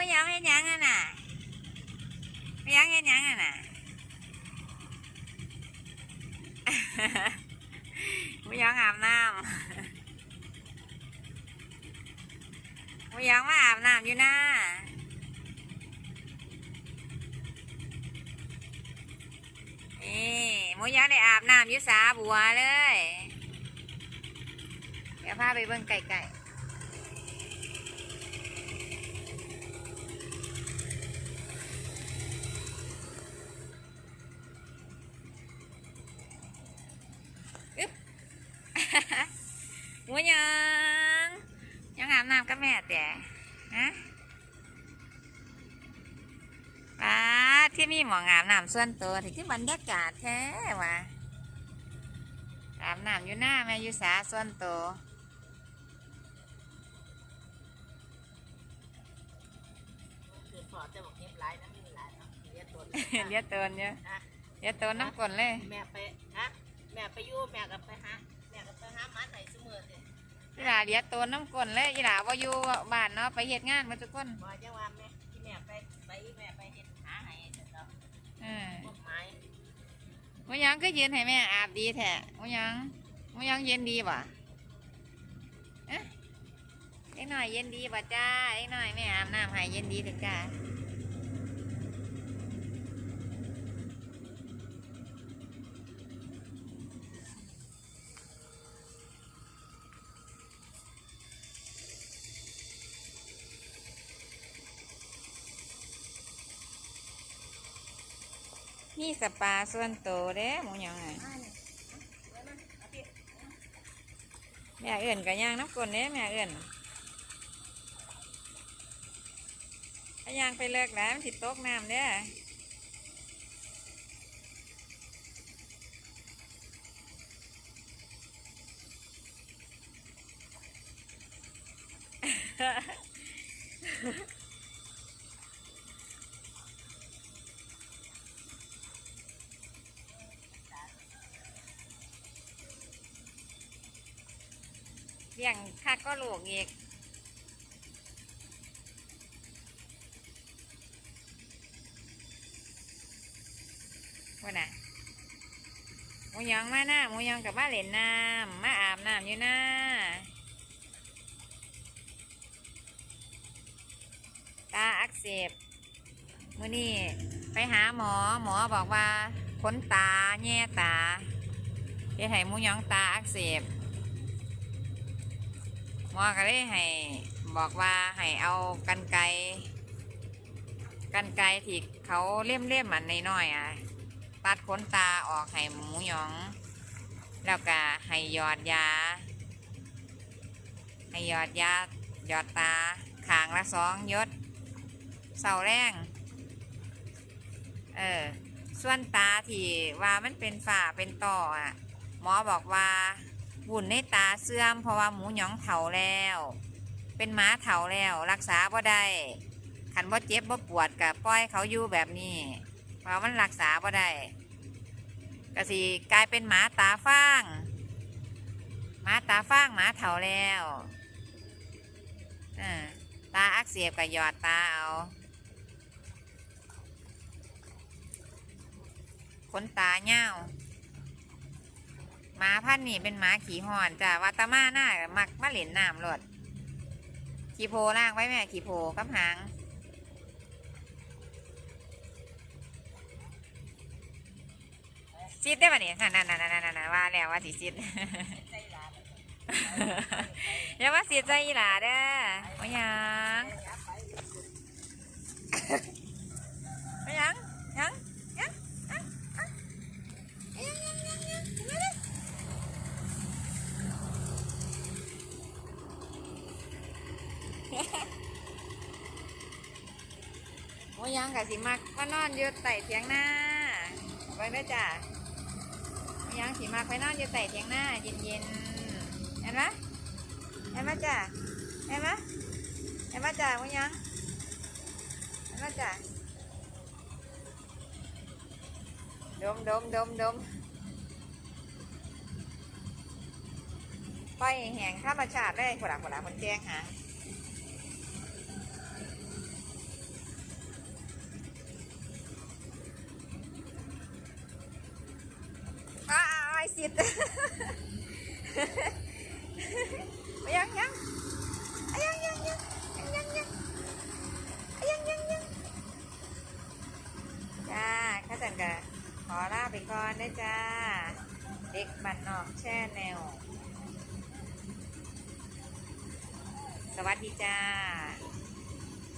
ไม่ยอมเห็นยังอะน่ะไม่ยอมเห็นยังอะน่ะไม่ยอมอาบน้ำไม่ยอมมาอาบน้ำอยู่นะนี่มูยองได้อาบน้ำยู่สาบัวเลย เดี๋ยวพาไปเบิ่งไก่ๆบ หมูยัง ยังอาบน้ำกับแม่แต่ฮะป้าที่มีหมองอาบน้ำส่วนตัวที่ที่บรรยากาศแท้ว่ะอาบน้ำอยู่หน้าแม่อยู่สาส่วนตัวคือพอจะบอกเงียบไรนะมีหลายเนาะเรียตัวเลี้ยตัวเนี้ยเลี้ยตัวน้ำกลนเลย แม่ไปฮะแม่ไปยู่แม่ก็ไปหา เลี้ยตัวน้ำกลนเลยอีหลาว่าอยู่บ้านเนาะไปเฮ็ดงานมาทุกคนบอกจังว่าแม่ที่แม่ไปไปแม่ไปเห็นหาให้เสร็จแล้วเออพวกไม้หมูยังก็ยืนให้แม่อาบดีแท้หมูยังหมูยังเย็นดีป่ะเอ๊ะเล็กหน่อยเย็นดีป่ะจ้าเล็กหน่อยแม่อาบน้ำให้เย็นดีถึงจ้า นี่สปาส่วนโตวเด้หมูหยังไงแม่เอื่นกับย่างน้ำกลนเด้แม่เอื่นถ้าย่างไปเลิกแล้วมันสิตกน้ำเด้อ ลี้ยงคักก็ลูกอีกว่าน่ะหมูหยองมาหน้าหมูหยองกับมาเล่นน้ำมาอาบน้ำอยู่หน้าตาอักเสบมื่อนี้ไปหาหมอหมอบอกว่าขนตาแง่ตาเฮ็ดให้มูหยองตาอักเสบ หมอก็เลยให้บอกว่าให้เอากันไกกันไกที่เขาเลี่ยมเลี่ยมๆอันน้อยๆอะตัดขนตาออกให้หมูหยอง แล้วก็ให้หยอดยา ให้หยอดยาหยอดตาขางละสองยดเสาแรงเออส่วนตาที่ว่ามันเป็นฝ้าเป็นต่ออะ หมอบอกว่า บุญในตาเสื่อมเพราะว่าหมูหยองเถาแล้ว เป็นหมาเถาแล้ว รักษาบ่ได้ขันบ่เจ็บบ่ปวดกับปล่อยเขาอยู่แบบนี้ เพราะมันรักษาบ่ได้ก็สิกลายเป็นหมาตาฟางหมาตาฟางหมาเถาแล้วตาอักเสบกับหยอดตาเอาขนตาเน่า หมาพันนี่เป็นหมาขี่หอนจ้ะวาตมาหน้ามักมาเหล่นน้ำรดขี่โพล่างไว้แม่ขี่โพกับหางซิดได้ปะเนี่ยนั่นนั่นนั่นนั่นนั่นว่าแล้วว่าสิซิดอย่าว่าเสียใจอีหลาเด้อว่าหยัง อ้ยังกะสิมักมานอนอยู่ใต้เถียงหน้าไปได้อจ้ะอ้ยังสิมักไปนอนอยู่ใต้เถียงหน้า เย็นๆเห็นไหมเห็นไหมจ้ะเห็นไหมเห็นไหมจ้ะโอ้ยังเห็นไหมจ้ะดมดมดมดมไปแห่งธรรมชาติเลยคนละคนละคนแจ้งหา อยสิทธิ์ยังยังยังยังยังยังยังยังยังยังจ้าข้าจันกะขอลาไปก่อนนะจ้า เด็กบันนอกแช่แนว สวัสดีจ้า